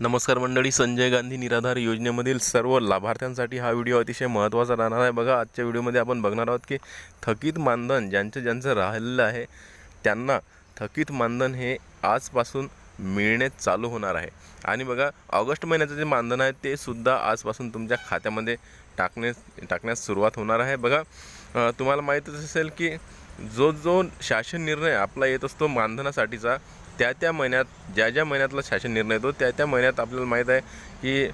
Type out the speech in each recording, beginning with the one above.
नमस्कार मंडळी संजय गांधी निराधार योजनेमधील सर्व लाभार्थ्यांसाठी हा व्हिडिओ अतिशय महत्त्वाचा राहणार आहे. बघा आजच्या व्हिडिओमध्ये आपण बघणार आहोत की थकीत मानधन ज्यांचं ज्यांचं राहिलेलं आहे त्यांना थकीत मानधन हे आजपासून मिळणे चालू होणार आहे. आणि बघा ऑगस्ट महिन्याचं जे मानधन आहे ते सुद्धा आजपासून तुमच्या खात्यामध्ये टाकणे टाकण्यास सुरुवात होणार आहे. बघा तुम्हाला माहीतच असेल की जो जो शासन निर्णय आपला येत असतो मानधनासाठीचा त्या त्या महिन्यात ज्या ज्या महिन्यातला शासन निर्णय येतो त्या त्या महिन्यात आपल्याला माहीत आहे की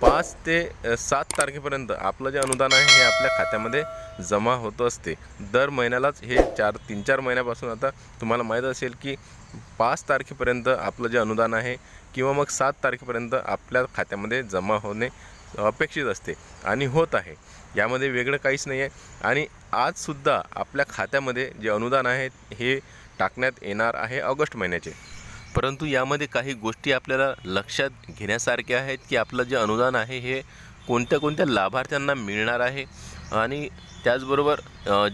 पाच ते सात तारखेपर्यंत आपलं जे अनुदान आहे हे आपल्या खात्यामध्ये जमा होत असते. दर महिन्यालाच हे चार तीन चार महिन्यापासून आता तुम्हाला माहीत असेल की पाच तारखेपर्यंत आपलं जे अनुदान आहे किंवा मग सात तारखेपर्यंत आपल्या खात्यामध्ये जमा होणे अपेक्षित असते आणि होत आहे. यामध्ये वेगळं काहीच नाही आहे आणि आजसुद्धा आपल्या खात्यामध्ये जे अनुदान आहे हे टाकण्यात येणार आहे ऑगस्ट महिन्याचे. परंतु यामध्ये काही गोष्टी आपल्याला लक्षात घेण्यासारख्या आहेत की आपलं जे अनुदान आहे हे कोणत्या कोणत्या लाभार्थ्यांना मिळणार आहे? आणि त्याचबरोबर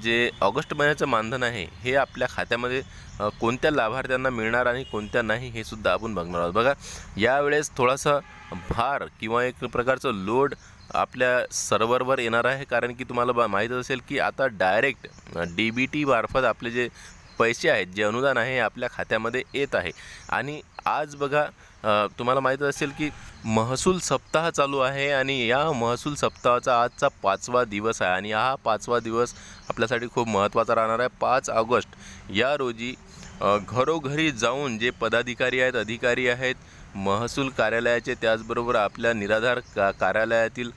जे ऑगस्ट महिन्याचं मानधन आहे हे आपल्या खात्यामध्ये कोणत्या लाभार्थ्यांना मिळणार आणि कोणत्या नाही हे सुद्धा आपण बघणार आहोत. बघा यावेळेस थोडासा भार किंवा एक प्रकारचं लोड आपल्या सर्व्हरवर येणार आहे कारण की तुम्हाला बा माहीत असेल की आता डायरेक्ट डी बी टी मार्फत आपले जे पैसे आहेत जे अनुदान आहे हे आपल्या खात्यामध्ये येत आहे. आणि आज बघा तुम्हाला माहीत असेल की महसूल सप्ताह चालू आहे आणि या महसूल सप्ताहाचा आजचा पाचवा दिवस आहे. आणि हा पाचवा दिवस आपल्यासाठी खूप महत्त्वाचा राहणार आहे. पाच ऑगस्ट या रोजी घरोघरी जाऊन जे पदाधिकारी आहेत अधिकारी आहेत महसूल कार्यालयाचे त्याचबरोबर आपल्या निराधार का कार्यालयातील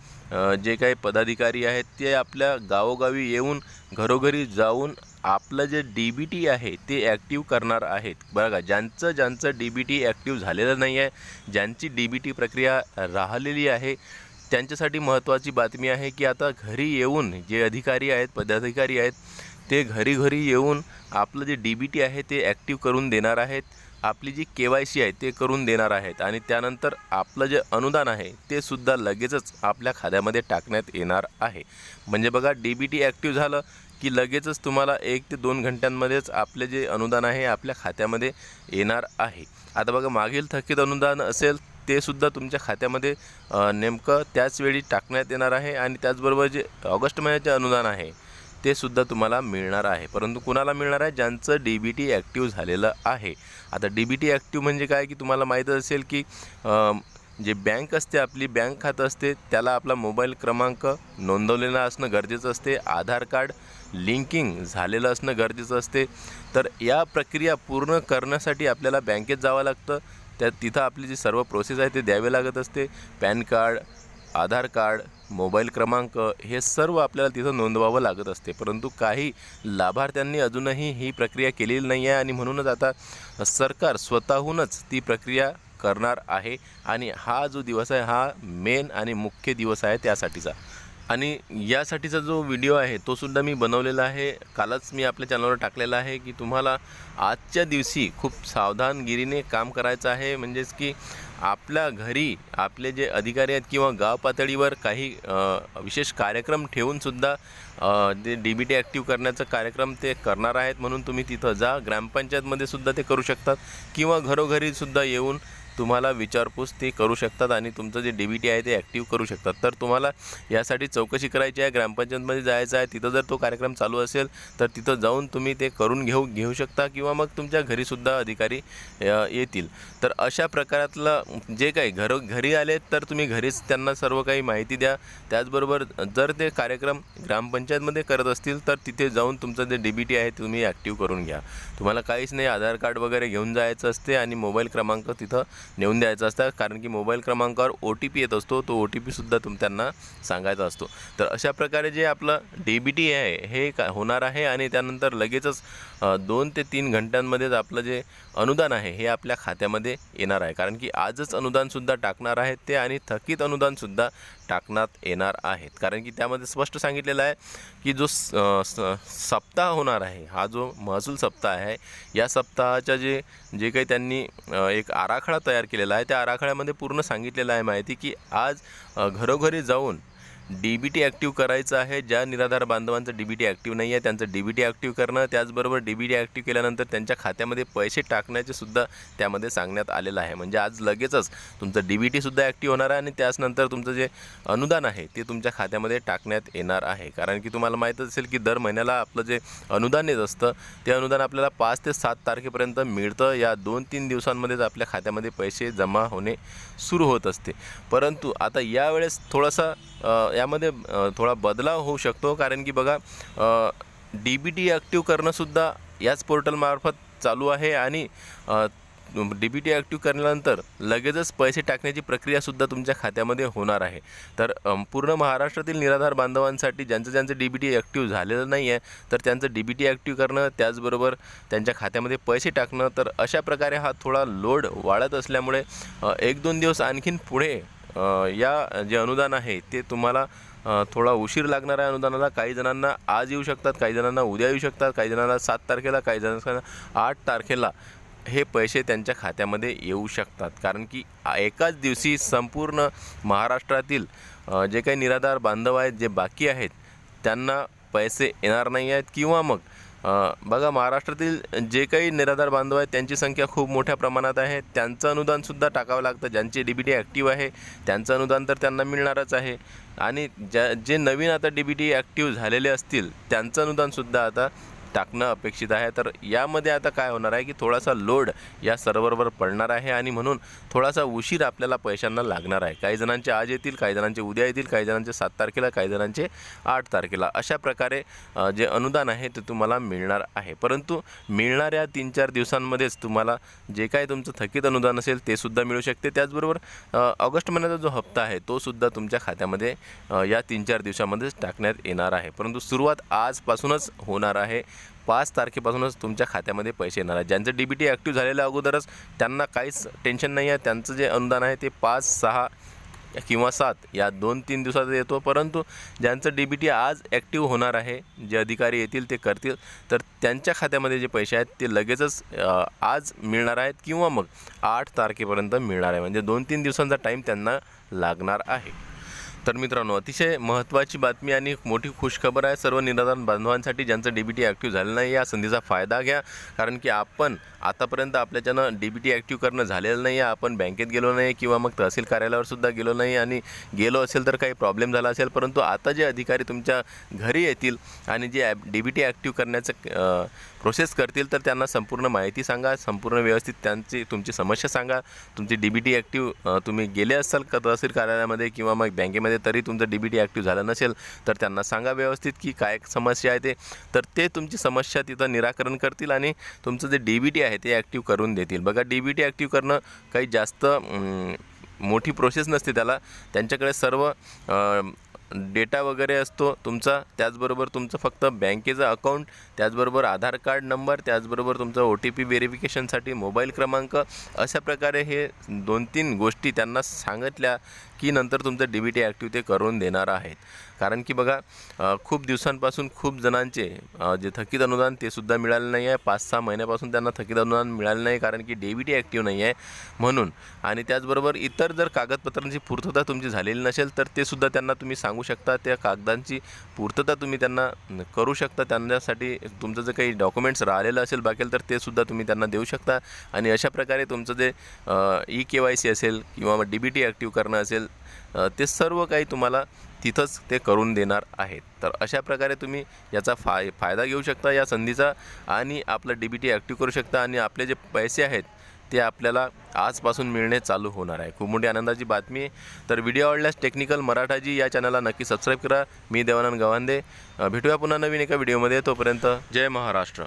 जे काही पदाधिकारी आहेत ते आपल्या गावोगावी येऊन घरोघरी जाऊन आपलं जे डी बी टी आहे ते ॲक्टिव्ह करणार आहेत. बघा ज्यांचं ज्यांचं डी बी टी ॲक्टिव्ह झालेलं नाही आहे ज्यांची डी बी टी प्रक्रिया राहिलेली आहे त्यांच्यासाठी महत्त्वाची बातमी आहे की आता घरी येऊन जे अधिकारी आहेत पदाधिकारी आहेत ते घरी घरी येऊन आपलं जे डी बी टी आहे ते ॲक्टिव्ह करून देणार आहेत. आपली जी के वाय सी आहे ते करून देणार आहेत. आणि त्यानंतर आपलं जे अनुदान आहे ते सुद्धा लगेचच आपल्या खात्यामध्ये टाकण्यात येणार आहे. म्हणजे बघा डी बी टी ॲक्टिव्ह झालं की लगेचच तुम्हाला एक ते दोन घंट्यांमध्येच आपले जे अनुदान आहे आपल्या खात्यामध्ये येणार आहे. आता बघा मागील थकीत अनुदान असेल ते सुद्धा तुमच्या खात्यामध्ये नेमकं त्याच वेळी टाकण्यात येणार आहे आणि त्याचबरोबर जे ऑगस्ट महिन्याचे अनुदान आहे ते सुद्धा तुम्हाला मिळणार आहे. परंतु कुणाला मिळणार आहे? ज्यांचं डी बी टी ॲक्टिव्ह झालेलं आहे. आता डी बी टी ॲक्टिव्ह म्हणजे काय? की तुम्हाला माहीत असेल की जे बँक असते आपली बँक खातं असते त्याला आपला मोबाईल क्रमांक नोंदवलेला असणं गरजेचं असते आधार कार्ड लिंकिंग झालेलं असणं गरजेचं असते. तर या प्रक्रिया पूर्ण करण्यासाठी आपल्याला बँकेत जावं लागतं. त्या तिथं आपली जी सर्व प्रोसेस आहे ते द्यावे लागत असते. PAN card Aadhaar card mobile क्रमांक हे सर्व आपल्याला तिथं नोंदवावं लागत असते. परंतु काही लाभार्थ्यांनी अजूनही ही प्रक्रिया केलेली नाही आहे आणि म्हणूनच आता सरकार स्वतःहूनच ती प्रक्रिया करणार आहे. आणि हा जो दिवस आहे हा मेन आणि मुख्य दिवस आहे त्यासाठीचा. आणि यासाठीचा जो व्हिडिओ आहे तो सुद्धा मी बनवलेला आहे. कालच मी आपल्या चॅनलवर टाकलेला आहे की तुम्हाला आजच्या दिवशी खूप सावधानगिरीने काम करायचं आहे. म्हणजेच की आपल्या घरी आपले जे अधिकारी आहेत किंवा गाव पातळीवर काही विशेष कार्यक्रम ठेवूनसुद्धा जे डी बी टी ॲक्टिव्ह करण्याचा कार्यक्रम ते करणार आहेत म्हणून तुम्ही तिथं जा. ग्रामपंचायतमध्ये सुद्धा ते करू शकतात. किंवा घरोघरीसुद्धा येऊन तुम्हाला विचारपूस ते करू शकतात आणि तुमचं जे डी बी टी आहे ते ॲक्टिव्ह करू शकतात. तर तुम्हाला यासाठी चौकशी करायची आहे. ग्रामपंचायतमध्ये जायचं आहे. तिथं जर तो कार्यक्रम चालू असेल तर तिथं जाऊन तुम्ही ते करून घेऊ घेऊ शकता किंवा मग तुमच्या घरीसुद्धा अधिकारी येतील. तर अशा प्रकारातलं जे काही घरो घरी आले तर तुम्ही घरीच त्यांना सर्व काही माहिती द्या. त्याचबरोबर जर ते कार्यक्रम ग्रामपंचायतमध्ये करत असतील तर तिथे जाऊन तुमचं जे डी बी टी आहे तुम्ही ॲक्टिव्ह करून घ्या. तुम्हाला काहीच नाही. आधार कार्ड वगैरे घेऊन जायचं असते आणि मोबाईल क्रमांक तिथं नेऊन द्यायचं असतं. कारण की मोबाईल क्रमांकावर ओ टी पी येत असतो. तो ओ टी पीसुद्धा तुम त्यांना सांगायचा असतो. तर अशा प्रकारे जे आपलं डी बी टी आहे हे का होणार आहे आणि त्यानंतर लगेचच दोन ते तीन घंट्यांमध्येच आपलं जे अनुदान आहे हे आपल्या खात्यामध्ये येणार आहे. कारण की आजच अनुदानसुद्धा टाकणार आहेत ते आणि थकीत अनुदानसुद्धा टाकण्यात येणार आहेत. कारण की त्यामध्ये स्पष्ट सांगितलेलं आहे की जो स स- सप्ताह होणार आहे हा जो महसूल सप्ताह आहे या सप्ताहाच्या जे जे काही त्यांनी एक आराखडा तयार केलेला आहे त्या आराखड्यामध्ये पूर्ण सांगितलेलं आहे माहिती की आज घरोघरी जाऊन डी बी टी ॲक्टिव्ह करायचं आहे. ज्या निराधार बांधवांचं डी बी टी ॲक्टिव्ह नाही आहे त्यांचं डी बी टी ॲक्टिव्ह करणं त्याचबरोबर डी बी टी ॲक्टिव्ह केल्यानंतर त्यांच्या खात्यामध्ये पैसे टाकण्याचे सुद्धा त्यामध्ये सांगण्यात आलेलं आहे. म्हणजे आज लगेचच तुमचं डी बी टीसुद्धा ॲक्टिव्ह होणार आहे आणि त्याचनंतर तुमचं जे अनुदान आहे ते तुमच्या खात्यामध्ये टाकण्यात येणार आहे. कारण की तुम्हाला माहीतच असेल की दर महिन्याला आपलं जे अनुदान येत असतं ते अनुदान आपल्याला पाच ते सात तारखेपर्यंत मिळतं. या दोन तीन दिवसांमध्येच आपल्या खात्यामध्ये पैसे जमा होणे सुरू होत असते. परंतु आता यावेळेस थोडासा यामध्ये थोडा बदलाव होऊ शकतो. कारण की बघा डी बी टी ॲक्टिव्ह करणंसुद्धा याच पोर्टलमार्फत चालू आहे आणि डी बी टी ॲक्टिव्ह केल्यानंतर लगेचच पैसे टाकण्याची प्रक्रियासुद्धा तुमच्या खात्यामध्ये होणार आहे. तर पूर्ण महाराष्ट्रातील निराधार बांधवांसाठी ज्यांचं ज्यांचं डी बी टी ॲक्टिव्ह झालेलं नाही आहे तर त्यांचं डी बी टी ॲक्टिव्ह करणं त्याचबरोबर त्यांच्या खात्यामध्ये पैसे टाकणं तर अशा प्रकारे हा थोडा लोड वाढत असल्यामुळे एक दोन दिवस आणखीन पुढे या जे अनुदान आहे ते तुम्हाला थोडा उशीर लागणार आहे अनुदानाला काही जणांना आज येऊ शकतात काही जणांना उद्या येऊ शकतात काही जणांना सात तारखेला काही जणांना आठ तारखेला हे पैसे त्यांच्या खात्यामध्ये येऊ शकतात. कारण की एकाच दिवशी संपूर्ण महाराष्ट्रातील जे काही निराधार बांधव आहेत जे बाकी आहेत त्यांना पैसे येणार नाही आहेत किंवा मग बघा महाराष्ट्रातील जे काही निराधार बांधव आहेत त्यांची संख्या खूप मोठ्या प्रमाणात आहे. त्यांचं अनुदानसुद्धा टाकावं लागतं. ज्यांची डी बी टी ॲक्टिव्ह आहे त्यांचं अनुदान तर त्यांना मिळणारच आहे. आणि ज्या जे नवीन आता डी बी टी ॲक्टिव्ह झालेले असतील त्यांचं अनुदानसुद्धा आता टाकणं अपेक्षित आहे. तर यामध्ये आता काय होणार आहे की थोडासा लोड या सर्व्हरवर पडणार आहे आणि म्हणून थोडासा उशीर आपल्याला पैशांना लागणार आहे. काही जणांचे आज येतील काही जणांचे उद्या येतील काही जणांचे सात तारखेला काही जणांचे आठ तारखेला. अशा प्रकारे जे अनुदान आहे ते तुम्हाला मिळणार आहे. परंतु मिळणाऱ्या तीन चार दिवसांमध्येच तुम्हाला जे काही तुमचं थकीत अनुदान असेल ते सुद्धा मिळू शकते. त्याचबरोबर ऑगस्ट महिन्याचा जो हप्ता आहे तो सुद्धा तुमच्या खात्यामध्ये या तीन चार दिवसामध्येच टाकण्यात येणार आहे. परंतु सुरुवात आजपासूनच होणार आहे. पाच तारखेपासूनच तुमच्या खात्यामध्ये पैसे येणार आहेत. ज्यांचं डी बी टी ॲक्टिव्ह झालेलं अगोदरच त्यांना काहीच टेन्शन नाही आहे. त्यांचं जे अनुदान आहे ते पाच सहा किंवा सात या दोन तीन दिवसात येतो. परंतु ज्यांचं डी बी टी आज ॲक्टिव्ह होणार आहे जे अधिकारी येतील ते करतील. तर त्यांच्या खात्यामध्ये जे पैसे आहेत ते लगेचच आज मिळणार आहेत किंवा मग आठ तारखेपर्यंत मिळणार आहे. म्हणजे दोन तीन दिवसांचा टाईम त्यांना लागणार आहे. तर मित्रांनो अतिशय महत्त्वाची बातमी आणि एक मोठी खुशखबर आहे सर्व निराधार बांधवांसाठी ज्यांचं डी बी टी ॲक्टिव्ह झालं नाही या संधीचा फायदा घ्या. कारण की आपण आतापर्यंत आपल्याच्यानं डी बी टी ॲक्टिव्ह करणं झालेलं नाही आहे आपण बँकेत गेलो नाही किंवा मग तहसील कार्यालयावर सुद्धा गेलो नाही आणि गेलो असेल तर काही प्रॉब्लेम झाला असेल परंतु आता जे अधिकारी तुमच्या घरी येतील आणि जे app D B T active करण्याचं प्रोसेस करतील तर त्यांना संपूर्ण माहिती सांगा संपूर्ण व्यवस्थित त्यांची तुमची समस्या सांगा. तुमची डी बी टी ॲक्टिव्ह तुम्ही गेले असाल का तहसील कार्यालयामध्ये किंवा मग बँकेमध्ये तरी तुमचं डी बी टी ॲक्टिव्ह झालं नसेल तर त्यांना सांगा व्यवस्थित की काय समस्या आहे ते. तर ते तुमची समस्या तिथं निराकरण करतील आणि तुमचं जे डी बी टी आहे ते ॲक्टिव्ह करून देतील. बघा डी बी टी ॲक्टिव्ह करणं काही जास्त मोठी प्रोसेस नसते त्याला. त्यांच्याकडे सर्व डेटा वगैरे असतो तुमचा. त्याचबरोबर तुमचं फक्त बँकेचं अकाउंट त्याचबरोबर आधार कार्ड नंबर त्याचबरोबर तुमचं ओ टी पी व्हेरिफिकेशनसाठी मोबाईल क्रमांक अशा प्रकारे हे दोन तीन गोष्टी त्यांना सांगितल्या. की नंतर तुमचं डी बी टी ॲक्टिव्ह ते करून देणार आहेत. कारण की बघा खूप दिवसांपासून खूप जणांचे जे थकीत अनुदान ते सुद्धा मिळालं नाही आहे. पाच सहा महिन्यापासून त्यांना थकीत अनुदान मिळालं नाही कारण की डी बी टी ॲक्टिव्ह नाही आहे म्हणून. आणि त्याचबरोबर इतर जर कागदपत्रांची पूर्तता तुमची झालेली नसेल तर ते सुद्धा त्यांना तुम्ही सांगू शकता. त्या कागदांची पूर्तता तुम्ही त्यांना करू शकता. त्यांच्यासाठी तुमचं जे काही डॉक्युमेंट्स राहिलेलं असेल बाकी तर ते सुद्धा तुम्ही त्यांना देऊ शकता. आणि अशा प्रकारे तुमचं जे ई के वाय सी असेल किंवा डी बी टी ॲक्टिव्ह करणं असेल असेल ते सर्व काही तुम्हाला तिथंच ते करून देणार आहेत. तर अशा प्रकारे तुम्ही याचा फाय फायदा घेऊ शकता या संधीचा आणि आपलं डी बी टी ॲक्टिव्ह करू शकता आणि आपले जे पैसे आहेत ते आपल्याला आजपासून मिळणे चालू होणार आहे. खूप मोठी आनंदाची बातमी आहे. तर व्हिडिओ आवडल्यास टेक्निकल मराठाजी या चॅनलला नक्की सबस्क्राईब करा. मी देवानंद गवांदे. भेटूया पुन्हा नवीन एका व्हिडिओमध्ये. तोपर्यंत जय महाराष्ट्र.